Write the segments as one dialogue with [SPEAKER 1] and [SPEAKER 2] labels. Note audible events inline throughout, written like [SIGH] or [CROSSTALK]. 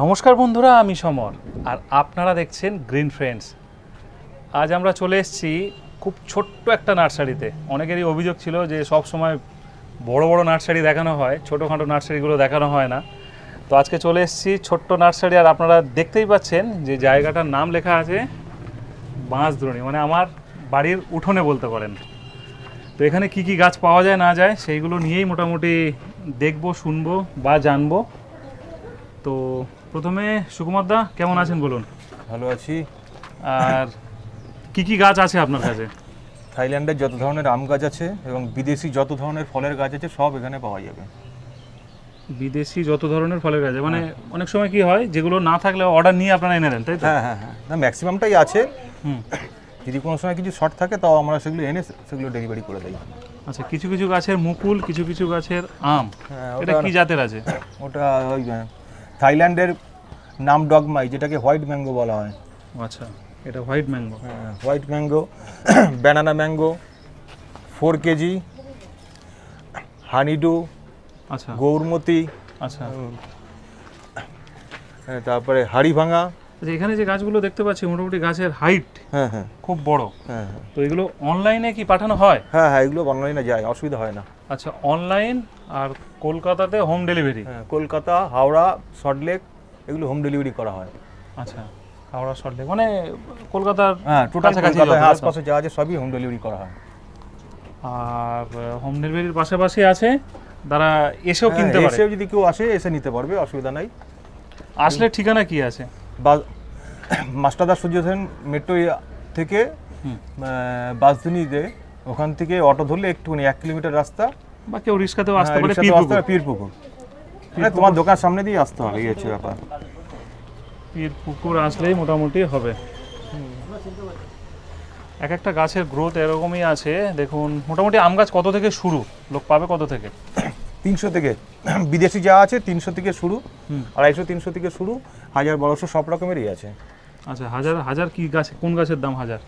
[SPEAKER 1] নমস্কার বন্ধুরা, আমি সমর, আর আপনারা দেখছেন গ্রিন ফ্রেন্ডস আজ আমরা চলে এসেছি খুব ছোট্ট একটা নার্সারিতে। অনেকেরই অভিযোগ ছিল যে সব সময় বড় বড় নার্সারি দেখানো হয়, ছোটোখাটো নার্সারিগুলো দেখানো হয় না। তো আজকে চলে এসেছি ছোট্ট নার্সারি, আর আপনারা দেখতেই পাচ্ছেন যে জায়গাটার নাম লেখা আছে বাঁশদ্রোণী মানে আমার বাড়ির উঠোনে বলতে পারেন। তো এখানে কি কি গাছ পাওয়া যায় না যায়, সেইগুলো নিয়েই মোটামুটি দেখব, শুনব বা জানব। তো প্রথমে সুকুমার দা কেমন আছেন বলুন?
[SPEAKER 2] ভালো আছি।
[SPEAKER 1] আর কি কি গাছ আছে আপনার কাছে?
[SPEAKER 2] থাইল্যান্ডের যত ধরনের আম গাছ আছে এবং বিদেশি যত ধরনের ফলের গাছ আছে সব এখানে পাওয়া যাবে।
[SPEAKER 1] বিদেশি যত ধরনের ফলের গাছ। মানে অনেক সময় কি হয় যেগুলো না থাকলে অর্ডার নিয়ে আপনারা এনে দেন তাই তো?
[SPEAKER 2] হ্যাঁ হ্যাঁ হ্যাঁ। না ম্যাক্সিমামটাই আছে।
[SPEAKER 1] হুম।
[SPEAKER 2] যদি কোনো সময় কিছু শর্ট থাকে তাও আমরা সেগুলো এনে সেগুলো ডেলিভারি করে দিই।
[SPEAKER 1] আচ্ছা কিছু কিছু গাছের মুকুল কিছু কিছু গাছের আম
[SPEAKER 2] হ্যাঁ
[SPEAKER 1] এটা কি জাতের আছে?
[SPEAKER 2] ওটা ওই থাইল্যান্ডের নাম ডগমাই যেটাকে হোয়াইট ম্যাঙ্গো বলা হয়।
[SPEAKER 1] আচ্ছা এটা হোয়াইট ম্যাঙ্গো।
[SPEAKER 2] হ্যাঁ white mango [CLEARS THROAT] banana mango four KG honeydew
[SPEAKER 1] আচ্ছা।
[SPEAKER 2] গৌরমতি
[SPEAKER 1] আচ্ছা।
[SPEAKER 2] তারপরে হাড়ি ভাঙা
[SPEAKER 1] আচ্ছা এখানে যে গাছগুলো দেখতে পাচ্ছি মোটামুটি গাছের হাইট
[SPEAKER 2] হ্যাঁ হ্যাঁ।
[SPEAKER 1] খুব বড়।
[SPEAKER 2] হ্যাঁ হ্যাঁ।
[SPEAKER 1] তো এগুলো অনলাইনে কি পাঠানো হয়?
[SPEAKER 2] হ্যাঁ হ্যাঁ এগুলো অনলাইনে যায় অসুবিধা হয় না।
[SPEAKER 1] আচ্ছা অনলাইন আর কলকাতাতে হোম ডেলিভারি
[SPEAKER 2] হ্যাঁ কলকাতা হাওড়া সল্টলেক এগুলো হোম ডেলিভারি করা হয়।
[SPEAKER 1] আচ্ছা হাওড়া সল্টলেক মানে কলকাতার
[SPEAKER 2] হ্যাঁ টোটাল আশপাশে যা আছে সবই হোম ডেলিভারি করা হয়।
[SPEAKER 1] আর হোম ডেলিভারির পাশাপাশি আছে তারা এসেও কিনতে
[SPEAKER 2] হ্যাঁ,
[SPEAKER 1] পারে।
[SPEAKER 2] এসেও যদি কেউ আসে এসে নিতে পারবে অসুবিধা নাই।
[SPEAKER 1] আসলে ঠিকানা কি আছে?
[SPEAKER 2] বা মাস্টারদার সূর্য সেন মেট্রো থেকে
[SPEAKER 1] হুম।
[SPEAKER 2] বাসদিনীতে ওখান থেকে অটো ধরলে একটুখানি এক কিলোমিটার রাস্তা।
[SPEAKER 1] বা কেউ রিক্সাতেও আসতে
[SPEAKER 2] হ্যাঁ,
[SPEAKER 1] পারে পীরপুকুর।
[SPEAKER 2] মানে তোমার দোকান সামনে দিয়ে আসতে হবে এই হচ্ছে ব্যাপার।
[SPEAKER 1] পীরপুকুর আসলেই মোটামুটি হবে। এক একটা গাছের গ্রোথ এরকমই আছে। দেখুন মোটামুটি আম গাছ কত থেকে শুরু? লোক পাবে কত থেকে?
[SPEAKER 2] তিনশো থেকে বিদেশি যা আছে তিনশো থেকে শুরু। আড়াইশো তিনশো থেকে শুরু হাজার বারোশো সব রকমেরই আছে।
[SPEAKER 1] আচ্ছা হাজার হাজার কি গাছ কোন গাছের দাম হাজার?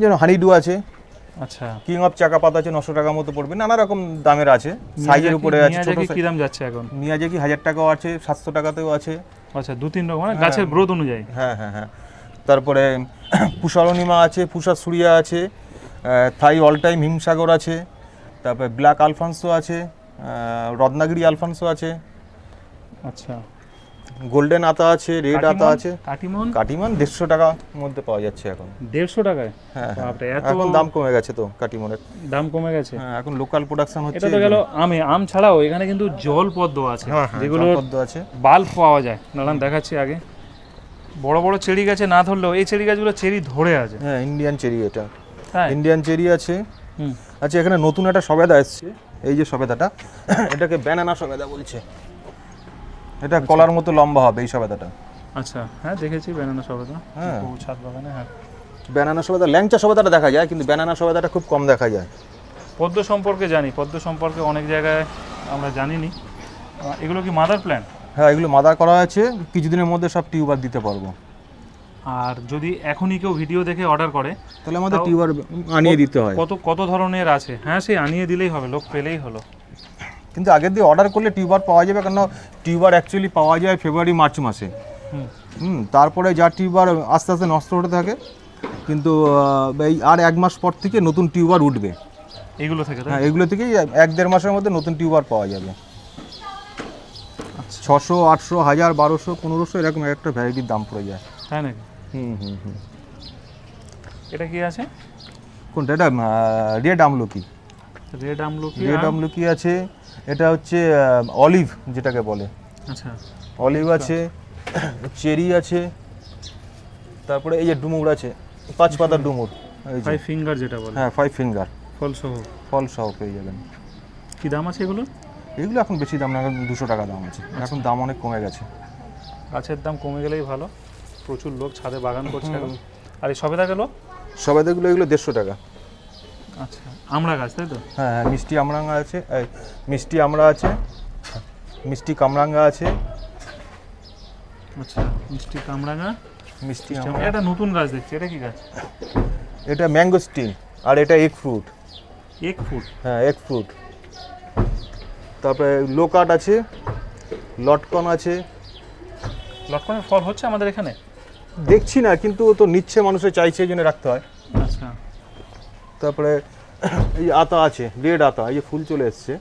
[SPEAKER 2] যেন হানিডু আছে
[SPEAKER 1] আচ্ছা।
[SPEAKER 2] কিং অফ চাকা পাতা আছে নশো টাকার মতো পড়বে নানা রকম দামের আছে সাইজের উপরে আছে ছোট
[SPEAKER 1] কি দাম যাচ্ছে এখন?
[SPEAKER 2] মিয়াজাকি হাজার টাকাও আছে সাতশো টাকাতেও আছে।
[SPEAKER 1] আচ্ছা দু তিন রকম মানে গাছের গ্রোথ অনুযায়ী।
[SPEAKER 2] হ্যাঁ হ্যাঁ হ্যাঁ। তারপরে পুষারণিমা আছে পুষা সুরিয়া আছে থাই অল টাইম হিমসাগর আছে তারপরে ব্ল্যাক আলফান্সো আছে রত্নাগিরি আলফান্সো আছে।
[SPEAKER 1] আচ্ছা।
[SPEAKER 2] গোল্ডেন আতা আছে রেড আতা আছে।
[SPEAKER 1] কাটিমন?
[SPEAKER 2] কাটিমান দেড়শো টাকার মধ্যে পাওয়া যাচ্ছে এখন।
[SPEAKER 1] দেড়শো টাকায়?
[SPEAKER 2] হ্যাঁ হ্যাঁ।
[SPEAKER 1] বাপরে এত
[SPEAKER 2] এখন দাম কমে গেছে তো কাটিমনের।
[SPEAKER 1] দাম কমে গেছে?
[SPEAKER 2] হ্যাঁ এখন লোকাল প্রোডাকশন হচ্ছে।
[SPEAKER 1] এটা তো গেল আমে। আম ছাড়াও এখানে কিন্তু জল পদ্ম আছে
[SPEAKER 2] হ্যাঁ হ্যাঁ
[SPEAKER 1] যেগুলো
[SPEAKER 2] পদ্ম আছে।
[SPEAKER 1] বাল্ব পাওয়া যায়। নানান দেখাচ্ছি আগে। বড় বড় চেরি গাছে না ধরলেও এই চেরি গাছগুলো চেরি ধরে আছে।
[SPEAKER 2] হ্যাঁ ইন্ডিয়ান চেরি এটা।
[SPEAKER 1] হ্যাঁ
[SPEAKER 2] ইন্ডিয়ান চেরি আছে। আচ্ছা এখানে নতুন একটা সবেদা এসছে। এই যে সবেদাটা [COUGHS] এটাকে ব্যানানা সবেদা বলছে। এটা কলার মতো লম্বা হবে এই সবেদাটা।
[SPEAKER 1] আচ্ছা হ্যাঁ দেখেছি ব্যানানা সবেদা।
[SPEAKER 2] হ্যাঁ।
[SPEAKER 1] ছাদ বাগানে হ্যাঁ।
[SPEAKER 2] ব্যানানা সবেদা ল্যাংচা সবেদাটা দেখা যায় কিন্তু ব্যানানা সবেদাটা খুব কম দেখা যায়।
[SPEAKER 1] পদ্ম সম্পর্কে জানি পদ্ম সম্পর্কে অনেক জায়গায় আমরা জানিনি। এগুলো কি মাদার প্ল্যান্ট
[SPEAKER 2] হ্যাঁ এগুলো মাদার করা আছে কিছুদিনের মধ্যে সব টিউবার দিতে পারব।
[SPEAKER 1] আর যদি এখনই কেউ ভিডিও দেখে অর্ডার করে
[SPEAKER 2] তাহলে আমাদের টিউবার আনিয়ে দিতে হয়।
[SPEAKER 1] কত কত ধরনের আছে? হ্যাঁ সেই আনিয়ে দিলেই হবে লোক পেলেই হলো।
[SPEAKER 2] কিন্তু আগের দিয়ে অর্ডার করলে টিউবার পাওয়া যাবে কেন টিউবার অ্যাকচুয়ালি পাওয়া যায় ফেব্রুয়ারি মার্চ মাসে।
[SPEAKER 1] হুম।
[SPEAKER 2] তারপরে যা টিউবার আস্তে আস্তে নষ্ট হতে থাকে কিন্তু এই আর এক মাস পর থেকে নতুন টিউবার উঠবে।
[SPEAKER 1] এগুলো থেকে
[SPEAKER 2] হ্যাঁ এগুলো থেকেই এক দেড় মাসের মধ্যে নতুন টিউবার পাওয়া যাবে।
[SPEAKER 1] আচ্ছা।
[SPEAKER 2] ছশো আটশো হাজার বারোশো পনেরোশো এরকম একটা ভ্যারাইটির দাম পড়ে যায়।
[SPEAKER 1] তাই নাকি?
[SPEAKER 2] হুম হুম হুম।
[SPEAKER 1] এটা কি আছে?
[SPEAKER 2] কোনটা? এটা রেড আমলকি।
[SPEAKER 1] রেড আমলকি
[SPEAKER 2] রেড আমলকি আছে। এটা হচ্ছে অলিভ যেটাকে বলে।
[SPEAKER 1] আচ্ছা।
[SPEAKER 2] অলিভ আছে চেরি আছে তারপরে এই যে ডুমুর আছে পাঁচ পাতার ডুমুর
[SPEAKER 1] ফাইভ ফিঙ্গার যেটা বলে।
[SPEAKER 2] হ্যাঁ ফাইভ ফিঙ্গার
[SPEAKER 1] ফল সহ
[SPEAKER 2] ফল সহ পেয়ে যাবেন।
[SPEAKER 1] কি দাম আছে এগুলো
[SPEAKER 2] এগুলো এখন বেশি দাম না এখন দুশো টাকা দাম আছে। এখন দাম অনেক কমে গেছে।
[SPEAKER 1] গাছের দাম কমে গেলেই ভালো। প্রচুর লোক ছাদে বাগান করছে এখন। আর এই সবেদা গেল?
[SPEAKER 2] সবেদাগুলো এগুলো দেড়শো টাকা।
[SPEAKER 1] আচ্ছা আমরা গাছ তাই তো?
[SPEAKER 2] হ্যাঁ হ্যাঁ মিষ্টি আমরাঙ্গা আছে এই, মিষ্টি আমরা আছে মিষ্টি কামরাঙ্গা আছে।
[SPEAKER 1] আচ্ছা মিষ্টি কামরাঙা
[SPEAKER 2] মিষ্টি আমড়া।
[SPEAKER 1] আমড়া। এটা নতুন গাছ দেখছি এটা কি গাছ?
[SPEAKER 2] এটা ম্যাঙ্গো স্টিন আর এটা এগ ফ্রুট।
[SPEAKER 1] Egg fruit?
[SPEAKER 2] হ্যাঁ এগ ফ্রুট। তারপরে লোকাট আছে লটকন আছে।
[SPEAKER 1] লটকনের ফল হচ্ছে আমাদের এখানে?
[SPEAKER 2] দেখছি না কিন্তু তো নিচ্ছে মানুষে চাইছে এই জন্য রাখতে হয়।
[SPEAKER 1] আচ্ছা।
[SPEAKER 2] তারপরে [COUGHS] এই আতা আছে রেড আতা এই যে ফুল চলে এসছে।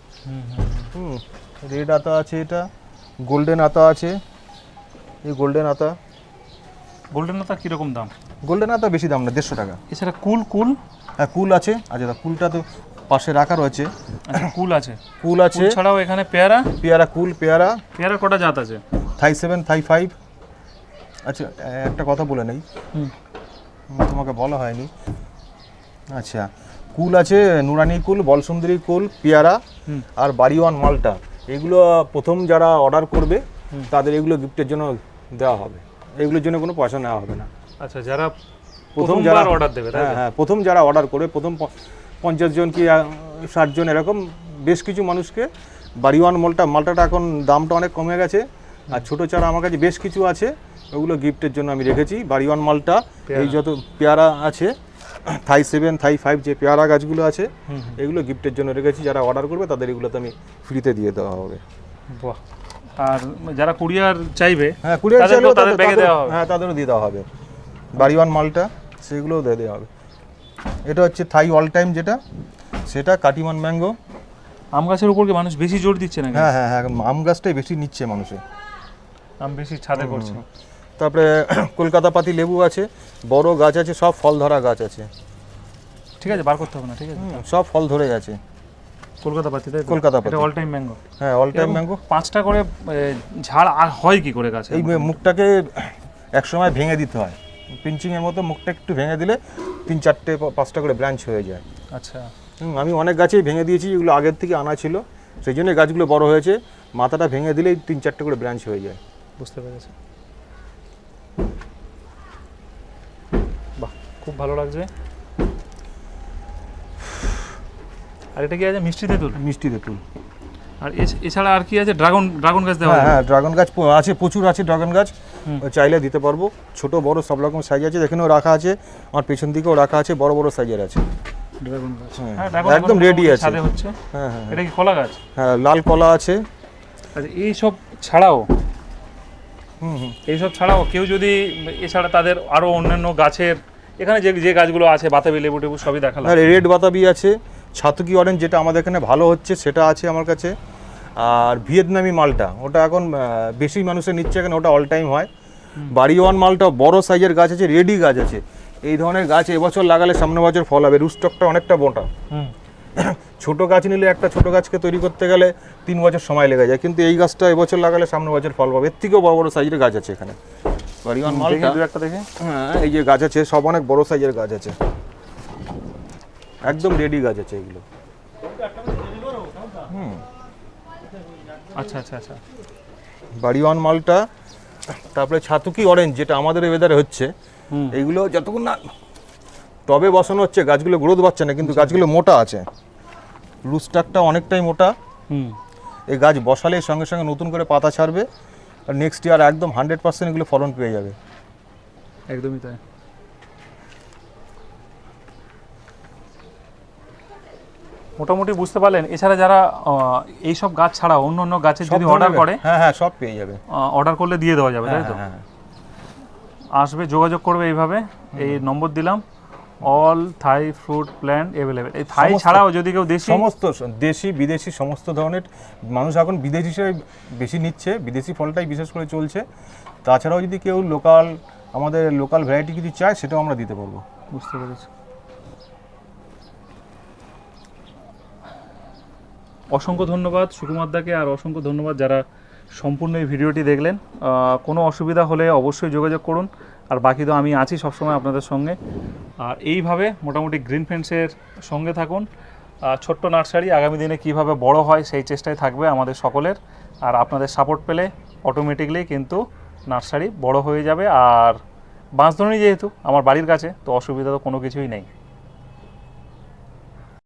[SPEAKER 1] হুম
[SPEAKER 2] রেড আতা আছে এটা গোল্ডেন আতা আছে এই গোল্ডেন আতা।
[SPEAKER 1] গোল্ডেন তার কীরকম দাম?
[SPEAKER 2] গোল্ডেন আতা বেশি দাম না দেড়শো টাকা।
[SPEAKER 1] এছাড়া কুল কুল?
[SPEAKER 2] হ্যাঁ কুল আছে আচ্ছা কুলটা তো পাশে রাখা রয়েছে।
[SPEAKER 1] আচ্ছা কুল আছে।
[SPEAKER 2] কুল আছে।
[SPEAKER 1] ছাড়াও এখানে পেয়ারা?
[SPEAKER 2] পেয়ারা কুল পেয়ারা।
[SPEAKER 1] পেয়ারা কটা জাত আছে?
[SPEAKER 2] Thai seven Thai five. আচ্ছা একটা কথা বলে নেই। তোমাকে বলা হয়নি। আচ্ছা কুল আছে নুরানি কুল বলসুন্দরী কুল পেয়ারা। আর বাড়িওয়ান মালটা। এগুলো প্রথম যারা অর্ডার করবে তাদের এগুলো গিফটের জন্য দেওয়া হবে। এগুলোর জন্য কোনো পয়সা নেওয়া হবে না।
[SPEAKER 1] আচ্ছা যারা
[SPEAKER 2] প্রথম যারা
[SPEAKER 1] অর্ডার দেবে
[SPEAKER 2] হ্যাঁ হ্যাঁ প্রথম যারা অর্ডার করবে প্রথম পঞ্চাশ জন কি ষাট জন এরকম বেশ কিছু মানুষকে বাড়িওয়ান মালটা মালটাটা এখন দামটা অনেক কমে গেছে। আর ছোটো চারা আমার কাছে বেশ কিছু আছে। ওগুলো গিফটের জন্য আমি রেখেছি। বাড়িওয়ান মালটা এই যত পেয়ারা আছে থাই সেভেন থাই ফাইভ যে পেয়ারা গাছগুলো আছে এগুলো গিফটের জন্য রেখেছি। যারা অর্ডার করবে তাদের এগুলোতে আমি ফ্রিতে দিয়ে দেওয়া হবে।
[SPEAKER 1] বাহ। আর যারা কুরিয়ার চাইবে
[SPEAKER 2] হ্যাঁ কুরিয়ার চাইলেও
[SPEAKER 1] তাদের ব্যাগে দেওয়া হবে।
[SPEAKER 2] হ্যাঁ তাদেরও দিয়ে দেওয়া হবে। বাড়িওয়ান মালটা সেগুলোও দিয়ে দেওয়া হবে। এটা হচ্ছে থাই অল টাইম যেটা সেটা কাটিমান ম্যাঙ্গো।
[SPEAKER 1] আম গাছের উপর কি মানুষ বেশি জোর দিচ্ছে নাকি?
[SPEAKER 2] হ্যাঁ হ্যাঁ হ্যাঁ আম গাছটাই বেশি নিচ্ছে মানুষে।
[SPEAKER 1] আম বেশি ছাদে করছে
[SPEAKER 2] তারপরে [CLEARS THROAT] কলকাতা পাতি লেবু আছে বড় গাছ আছে সব ফল ধরা গাছ আছে।
[SPEAKER 1] ঠিক আছে বার করতে হবে না ঠিক আছে?
[SPEAKER 2] সব ফল ধরে আছে
[SPEAKER 1] কলকাতা পাতি তাই
[SPEAKER 2] কলকাতা পাতি।
[SPEAKER 1] অল টাইম ম্যাঙ্গো
[SPEAKER 2] হ্যাঁ অল টাইম ম্যাঙ্গো
[SPEAKER 1] পাঁচটা করে ঝাড় আর হয় কি করে গাছে?
[SPEAKER 2] এই মুখটাকে [CLEARS THROAT] একসময় ভেঙে দিতে হয়। পিঞ্চিংয়ের মতো মুখটা একটু ভেঙে দিলে তিন চারটে পাঁচটা করে ব্রাঞ্চ হয়ে যায়।
[SPEAKER 1] আচ্ছা।
[SPEAKER 2] হুম, আমি অনেক গাছেই ভেঙে দিয়েছি এগুলো আগের থেকে আনা ছিল। সেই জন্য গাছগুলো বড় হয়েছে। মাথাটা ভেঙে দিলেই তিন চারটে করে ব্রাঞ্চ হয়ে যায়।
[SPEAKER 1] বুঝতে পেরেছি। খুব ভালো লাগছে। আর এটা কি আছে? মিষ্টি তেঁতুল
[SPEAKER 2] মিষ্টি তেঁতুল
[SPEAKER 1] আর এছ- এছাড়া আর কি আছে? ড্রাগন ড্রাগন গাছ দেওয়া
[SPEAKER 2] হ্যাঁ হ্যাঁ ড্রাগন গাছ আছে প্রচুর আছে ড্রাগন গাছ। চাইলে দিতে পারব। ছোট বড় সব রকম সাইজ আছে এখানেও রাখা আছে। আমার পেছন দিকেও রাখা আছে বড় বড় সাইজের আছে।
[SPEAKER 1] ড্রাগন গাছ।
[SPEAKER 2] হ্যাঁ,
[SPEAKER 1] হ্যাঁ
[SPEAKER 2] একদম
[SPEAKER 1] রেডি
[SPEAKER 2] আছে। হ্যাঁ হ্যাঁ
[SPEAKER 1] এটা কি কলা গাছ?
[SPEAKER 2] হ্যাঁ লাল কলা আছে।
[SPEAKER 1] আচ্ছা এইসব ছাড়াও
[SPEAKER 2] হুম হুম।
[SPEAKER 1] এইসব ছাড়াও কেউ যদি এছাড়া তাদের আরও অন্যান্য গাছের এখানে যে যে গাছগুলো আছে বাতাবি লেবু টেবু সবই দেখালাম।
[SPEAKER 2] আর রেড বাতাবি আছে ছাতুকি অরেঞ্জ যেটা আমাদের এখানে ভালো হচ্ছে সেটা আছে আমার কাছে। আর ভিয়েতনামি মালটা ওটা এখন বেশি মানুষের নিচ্ছে এখানে ওটা অল টাইম হয়। বাড়ি ওয়ান মালটা বড় সাইজের গাছ আছে রেডি গাছ আছে। এই ধরনের গাছ এবছর লাগালে সামনে বছর ফল হবে রুস্টকটা অনেকটা মোটা। [CLEARS THROAT] ছোট গাছ নিলে একটা ছোট গাছকে তৈরি করতে গেলে তিন বছর সময় লেগে যায় কিন্তু এই গাছটা এবছর লাগালে সামনে বছর ফল পাবে। এর থেকেও বড় বড় সাইজের গাছ আছে এখানে। বাড়িওয়ান মালটা।
[SPEAKER 1] দু একটা দেখে।
[SPEAKER 2] হ্যাঁ এই যে গাছ আছে সব অনেক বড় সাইজের গাছ আছে। একদম রেডি গাছ আছে এগুলো। হুম।
[SPEAKER 1] আচ্ছা আচ্ছা আচ্ছা।
[SPEAKER 2] বাড়িওয়ান মালটা তারপরে ছাতুকি অরেঞ্জ যেটা আমাদের ওয়েদারে হচ্ছে এইগুলো যতক্ষণ না টবে বসানো হচ্ছে গাছগুলো গ্রোথ পাচ্ছে না কিন্তু গাছগুলো মোটা আছে। রুস্টাকটা অনেকটাই মোটা।
[SPEAKER 1] হুম।
[SPEAKER 2] এই গাছ বসালে সঙ্গে সঙ্গে নতুন করে পাতা ছাড়বে। আর নেক্সট ইয়ার একদম হান্ড্রেড পার্সেন্ট এগুলো ফলন পেয়ে যাবে।
[SPEAKER 1] একদমই তাই। মোটামুটি বুঝতে পারলেন। এছাড়া যারা আহ, এইসব গাছ ছাড়া অন্য অন্য গাছের যদি অর্ডার করে
[SPEAKER 2] হ্যাঁ হ্যাঁ সব পেয়ে যাবে।
[SPEAKER 1] অর্ডার করলে দিয়ে দেওয়া যাবে তাই তো?
[SPEAKER 2] হ্যাঁ হ্যাঁ।
[SPEAKER 1] আসবে যোগাযোগ করবে এইভাবে। এই নম্বর দিলাম। All Thai fruit plant available এই থাই ছাড়াও যদি কেউ দেশি
[SPEAKER 2] সমস্ত দেশি বিদেশি সমস্ত ধরনের মানুষ এখন বিদেশি হিসেবে বেশি নিচ্ছে বিদেশি ফলটাই বিশেষ করে চলছে। তাছাড়াও যদি কেউ লোকাল আমাদের লোকাল ভ্যারাইটি কিছু চায় সেটাও আমরা দিতে পারব।
[SPEAKER 1] বুঝতে পেরেছি। অসংখ্য ধন্যবাদ সুকুমার দাকে আর অসংখ্য ধন্যবাদ যারা সম্পূর্ণ এই ভিডিওটি দেখলেন। কোনো অসুবিধা হলে অবশ্যই যোগাযোগ করুন। আর বাকি তো আমি আছি সবসময় আপনাদের সঙ্গে। আর এইভাবে মোটামুটি গ্রিন ফেন্সের সঙ্গে থাকুন। ছোট্ট নার্সারি আগামী দিনে কীভাবে বড় হয় সেই চেষ্টায় থাকবে আমাদের সকলের। আর আপনাদের সাপোর্ট পেলে অটোমেটিকলি কিন্তু নার্সারি বড় হয়ে যাবে। আর বাঁশধরণী যেহেতু আমার বাড়ির কাছে, তো অসুবিধা তো কোনো কিছুই নেই।